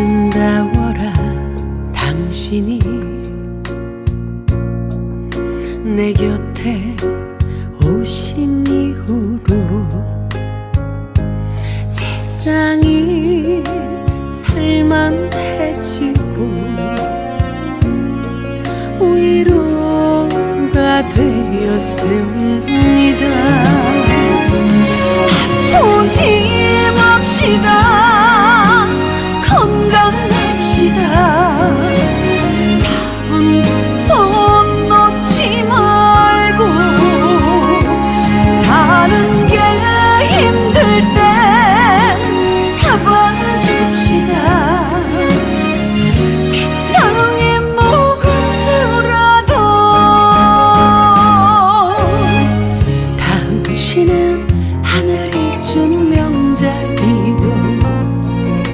아름다워라 당신이 내 곁에 오신 이후로 세상이 살만해지고 위로가 되었습니다. 당신은 하늘이 준 명.